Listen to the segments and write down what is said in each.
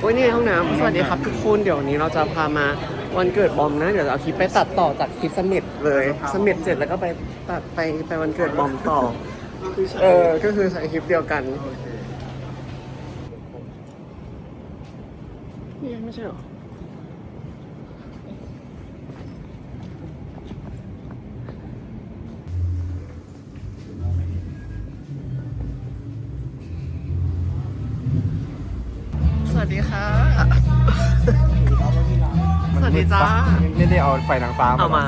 โอ้ยนี่ห้องน้ำสวัสดีครับทุกคนเดี๋ยววันนี้เราจะพามาวันเกิดบอมนะ เดี๋ยวเอาคลิปไปตัดต่อจากคลิปสมิธเลยสมิธเสร็จแล้วก็ไปตัดไปไปวันเกิดบอมต่อเออก็คือใช้คลิปเดียวกันนี่ยังไม่ใช่เหรอ วัสดีค่ะ สวัสดีจ้าไม่ได้เอาไฟนางฟ้าเอามา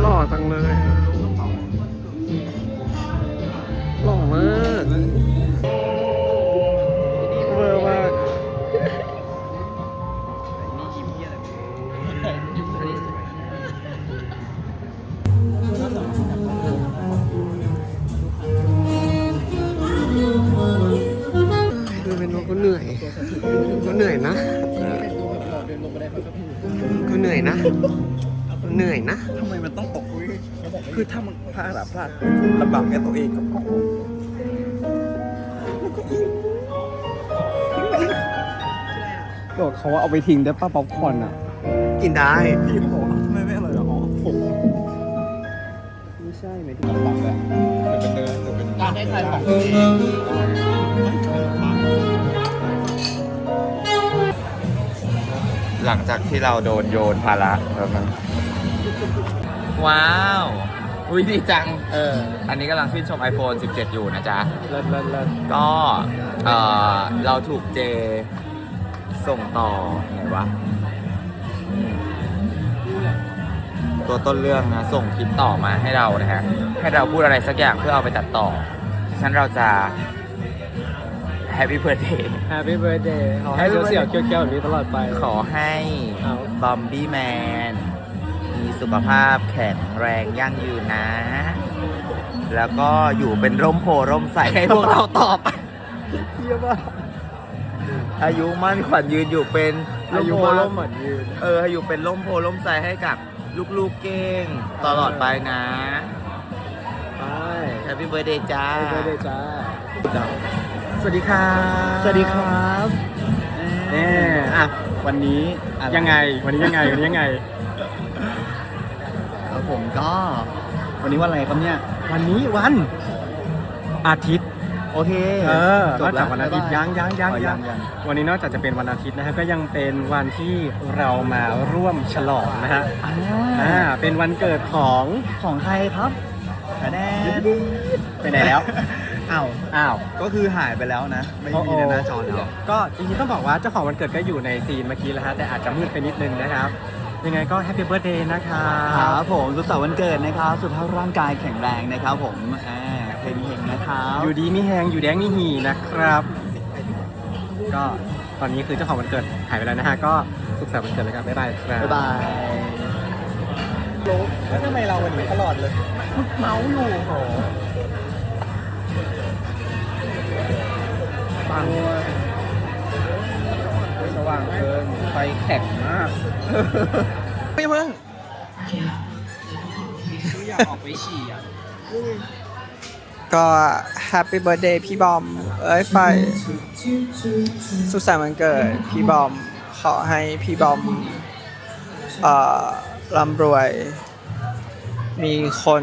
หล่อจังเลย ก็เหนื่อยนะ เหนื่อยนะ ทำไมมันต้องตกอุ้ยคือถ้ามันพลาดอะพลาดลำบากแค่ตัวเองกับของบอกเขาว่าเอาไปทิ้งได้ป้าป๊อปคอร์นอะ กินได้พี่เขาบอกว่าทำไมไม่อร่อยเหรออ๋อผมไม่ใช่ไม่ถึงลำบากแหละหรือเป็นเนื้อหรือเป็นการได้ใครของตัวเอง หลังจากที่เราโดนโยนภาระแล้วมันว้าว อุ้ยดีจัง เออ อันนี้กำลังชื่นชม iPhone 17 อยู่นะจ๊ะ เลิศเลิศเลิศก็เออเราถูกเจส่งต่อไงวะอืมตัวต้นเรื่องนะส่งคลิปต่อมาให้เรานะฮะ ให้เราพูดอะไรสักอย่างเพื่อเอาไปตัดต่อ ฉะนั้นเราจะ Happy Birthday Happy Birthday ขอให้ Happy เสียว birthday ๆเกี้ยวๆแบบนี้ตลอดไป ขอให้เอา บอมบี้แมน มีสุขภาพแข็งแรงยั่งยืนนะ แล้วก็อยู่เป็นร่มโพร่มใสให้พวกเราตอบ เยี่ยมมากอายุมั่นขวัญยืนอยู่เป็นอายุโพมาล่ร่มมเหมือนยืน เอออยู่เป็นร่มโพร่มใสให้กับลูกๆเก้งตลอดไปนะไปแฮปปี้เบ t ร์ a เดย์จ้า Happy Birthday จ้า สวัสดีครับสวัสดีครับเน่อะวันนี้อะรยังไง วันนี้ยังไง วันนี้ยังไงแล้วผมก็ วันนี้วันอะไรครับเนี่ย วันนี้วันอาทิตย์ โอเค เออจนบอกจากวันอาทิตย์บ๊ยังยังยังอ๋อยังยัง วันนี้นอกจากจะเป็นวันอาทิตย์นะครับก็ยังเป็นวันที่เรามาร่วมฉลองนะฮะอ่าอ่าเป็นวันเกิดของของใครครับแน่ไปไหนแล้ว อ้าวอ้าวก็คือหายไปแล้วนะ ไม่มีในหน้าจอแล้วก็จริงๆต้องบอกว่าเจ้าของวันเกิดก็อยู่ในซีนเมื่อกี้แล้วฮะแต่อาจจะมืดไปนิดนึงนะครับ ยังไงก็แฮปปี้เบิร์ดเดย์นะครัครับบผมสุขสันต์วันเกิดนะครับสุขภาพร่างกายแข็งแรงนะครับผมอ่าเฮงๆนะครับอยู่ดีมีแหงอยู่แดงมีหีนะครับ ก็ตอนนี้คือเจ้าของวันเกิดหายไปแล้วนะฮะก็สุขสันต์วันเกิดแล้วกันบ๊ายบายครับบ๊ายบายแล้วทำไมเราวันนี้ตลอดเลยเมาอยู่โแข็งมากไม่เพิ่งอยากออกไปฉี่อะก็แฮปปี้เบิร์ดเดย์พี่บอม เอ้ยไฟ สุขสันต์วันเกิด พี่บอม ขอให้พี่บอม เอ่อร่ำรวย มีคน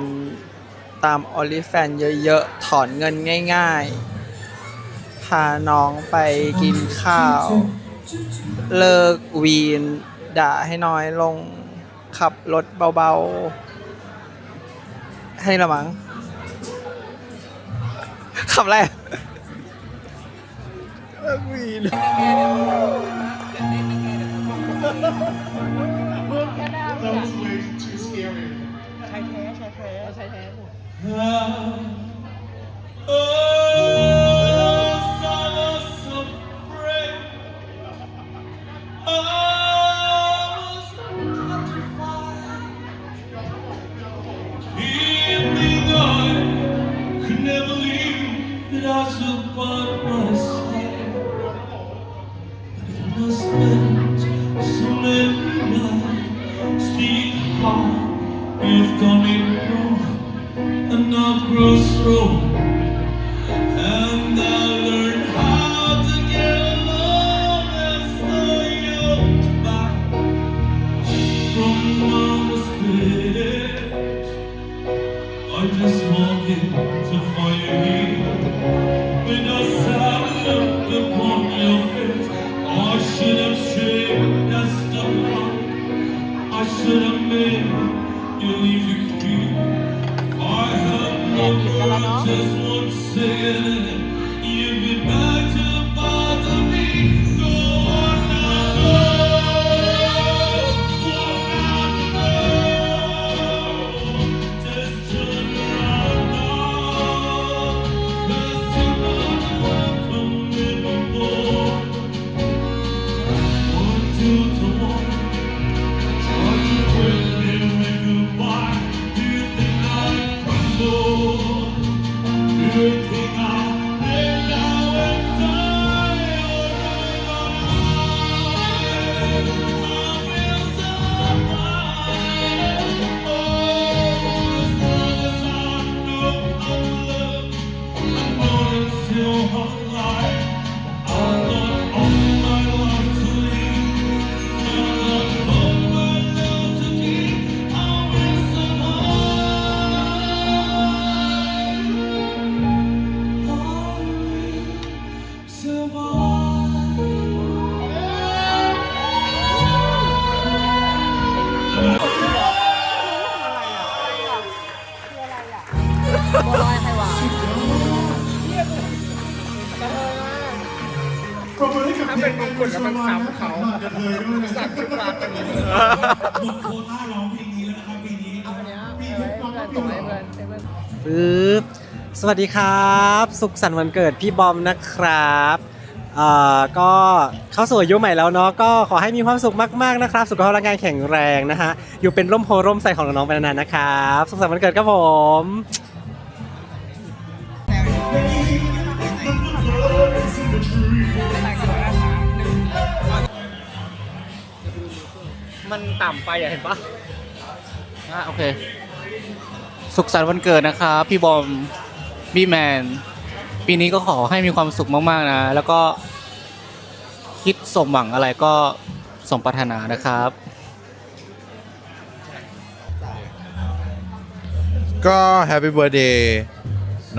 ตามออลิแฟนเยอะๆ ถอนเงินง่ายๆ พาน้องไปกินข้าว เลิกวีน ด่าให้น้อยลงขับรถเบาๆ ให้ละมั้งขับอะไร Could what just one second. heart. มงกุฎแล้วมันซ้ำเขาสักทุกราเป็นบุกโคต้าร้องเพลงนี้แล้วนะครับปีนี้มีทุกความรับผิดชอบปึ๊บสวัสดีครับ สุขสันต์วันเกิดพี่บอมนะครับเอ่อก็เข้าสู่อายุใหม่แล้วเนาะก็ขอให้มีความสุขมากๆนะครับ สุขภาพร่างกายแข็งแรงนะฮะอยู่เป็นร่มโพร่มใสของน้องๆไปนานๆนะครับ สุขสันต์วันเกิดครับผม มันต่ำไปอะเห็นปะอะโอเค สุขสันต์วันเกิดนะครับพี่บอมบี้แมน ปีนี้ก็ขอให้มีความสุขมาก ๆ นะ แล้วก็คิดสมหวังอะไรก็สมปรารถนานะครับ ก็แฮปปี้เบ t ร์ a เดย์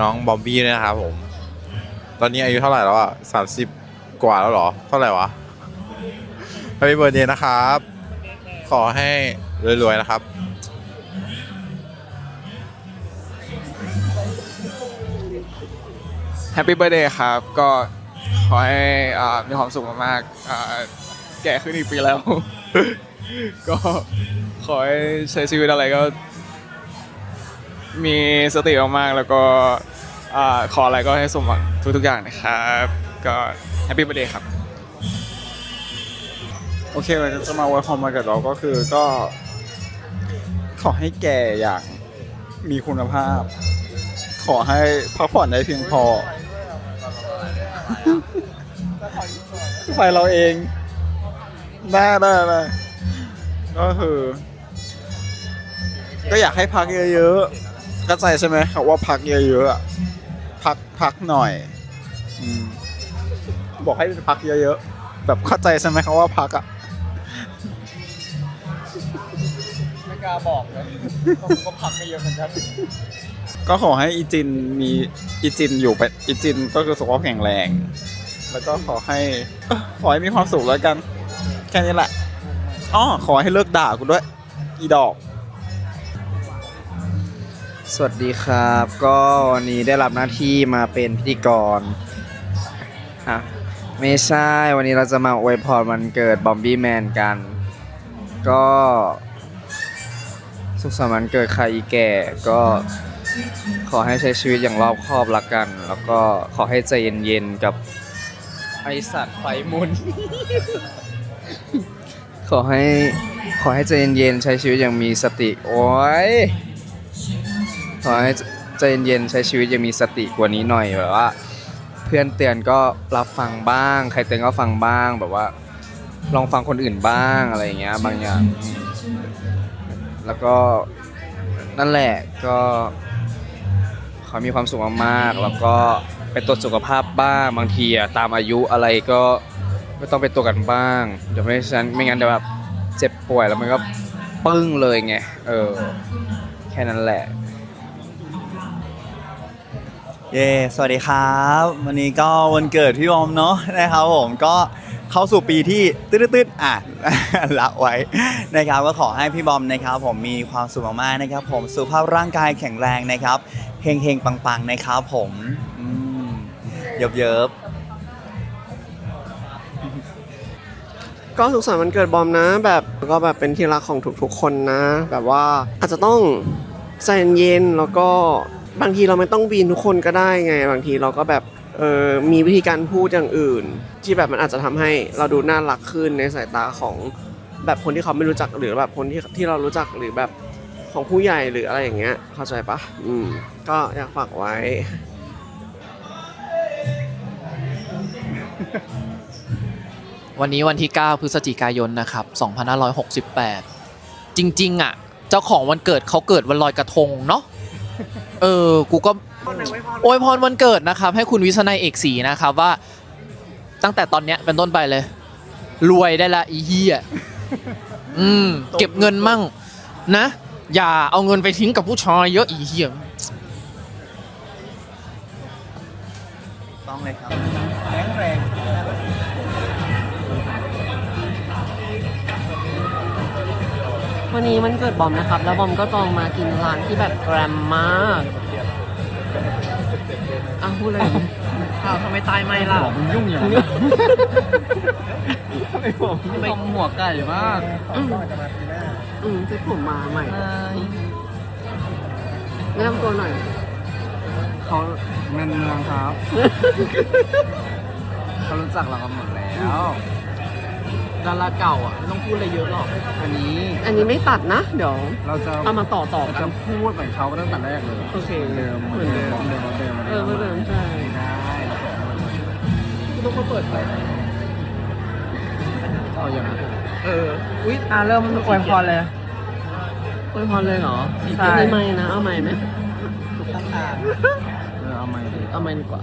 น้องบอมบี้ด้วยนะครับผม ตอนนี้อายุเท่าไหร่แล้วอะสามสิบกว่าแล้วเหรอ เท่าไหร่วะแฮปปี้เบ t ร์ a เดย์นะครับ ขอให้รวยๆนะครับ แฮปปี้เบ t ร์ a เดย์ครับ ก็ขอให้อ่ามีความสุขมากๆอ่าแก่ขึ้นอีกปีแล้ว ก็ขอให้ใช้ชีวิตอะไรก็ มีสติมากๆ แล้วก็อ่าขออะไรก็ให้สมหวังทุกๆอย่างนะครับ ก็แฮปปี้เบ t ร์ a เดย์ครับ อเควันนี้จะมาอวยพรมากับเราก็คือก็ ขอให้แก่อย่างมีคุณภาพ ขอให้พักผ่อนได้เพียงพอ ไฟเราเองได้ได้ได้ก็คือ ก็อยากให้พักเยอะๆเข้าใจใช่ไหมคำว่าพักเยอะๆอะพักพักหน่อยอืมบอกให้พักเยอะๆแบบเข้าใจใช่ไหมคำว่าพักอะ กล้าบอกเลยผมก็พักไม่เยอะเหมือนกันก็ขอให้อีจินมีอีจินอยู่เป็นอีจินก็คือสุขภาพแข็งแรง แล้วก็ขอให้เอ้อขอให้มีความสุขแล้วกัน แค่นี้แหละอ๋อขอให้เลิกด่ากูด้วย อีดอก สวัสดีครับ ก็วันนี้ได้รับหน้าที่มาเป็นพิธีกรอะไม่ใช่ วันนี้เราจะมาอวยพรวันเกิดบอมบี้แมนกัน ก็ สุขสันต์วันเกิดใครอีแก่ก็ขอให้ใช้ชีวิตอย่างรอบคอบละกัน แล้วก็ขอให้ใจเย็นๆกับไอสัตว์ไฟมุน ขอให้ขอให้ใจเย็นๆใช้ชีวิตอย่างมีสติโอ้ยขอให้ใจเย็นๆใช้ชีวิตอยังมีสติกว่านี้หน่อยแบบว่า เพื่อนเตือนก็รับฟังบ้าง ใครเตือนก็ฟังบ้างแบบว่า ลองฟังคนอื่นบ้างอะไรอย่างเงี้ยบางอย่าง แล้วก็นั่นแหละก็ขอมีความสุขมากๆ แล้วก็ไปตรวจสุขภาพบ้างบางทีอะตามอายุอะไรก็ก็ต้องไปตรวจกันบ้าง เดี๋ยวไม่ฉะนั้นไม่งั้นเดี๋ยวแบบเจ็บป่วยแล้วมันก็ปึ้งเลยไงเออแค่นั้นแหละ เย้ สวัสดีครับ วันนี้ก็วันเกิดพี่อมเนาะนะครับผมก็ เข้าสู่ปีที่ตืดๆอะละไว้นะครับก็ขอให้พี่บอมนะครับ ผมมีความสุขมากๆนะครับ ผมสุขภาพร่างกายแข็งแรงนะครับเฮงๆปังๆนะครับผมอืมเยิบๆก็สุขสันต์วันเกิดบอมนะ แบบก็แบบเป็นที่รักของทุกๆคนนะ แบบว่าอาจจะต้องใจเย็นๆแล้วก็บางทีเราไม่ต้องวีนทุกคนก็ได้ไง บางทีเราก็แบบ เออมีวิธีการพูดอย่างอื่น ที่แบบมันอาจจะทำให้เราดูน่ารักขึ้นในสายตาของแบบคนที่เขาไม่รู้จักหรือแบบคนที่ที่เรารู้จักหรือแบบของผู้ใหญ่หรืออะไรอย่างเงี้ยเข้าใจปะอืมก็อยากฝากไว้ วันนี้วันที่ 9 พฤศจิกายนนะครับ 2568 จริง ๆ อะ เจ้าของวันเกิดเขาเกิดวันลอยกระทงเนาะเออ กูก็ โอยพรวันเกิดนะครับ ให้คุณวิษณัยเอกศรีนะครับว่า ตั้งแต่ตอนเนี้ยเป็นต้นไปเลย รวยได้ละอีเหี้ยอืมเก็บเงินมั่ง นะ อย่าเอาเงินไปทิ้งกับผู้ชายเยอะอีเหี้ย ต้องเลยครับแข็งแรงวันนี้มันเกิดบอมนะครับ แล้วบอมก็จองมากินร้านที่แบบแกรมมากอะ พูดเลยอ้าวทำไมตายไม่ล่ะมันยุ่งอย่างนี้ทำไมผมทำไมหัวไก่มากอืมอืมเจ๊ผมมาใหม่แนะนำตัวหน่อย เขาเมืองเมืองครับ เขารู้จักเรากันหมดแล้ว ดาราเก่าอะไม่ต้องพูดอะไรเยอะหรอก อันนี้อันนี้ไม่ตัดนะ เดี๋ยวเราจะเอามาต่อต่อกัจะน พูดเหมือนเขาตั้งแต่แรกเลยโอเคเดิมเหมือนเดิม เดิมเดิมเออเหมือนเดิมใช่ได้เราสองคนกูต้องมาเปิดไฟเอาอย่างนั้นเอออุ้ยอะเริ่มอวยพรเลย อวยพรเลยเหรอใช่ ไม่ไม่นะ เอาไม่ไหม เออเอาใหม่ดิเอาไม่ดีกว่า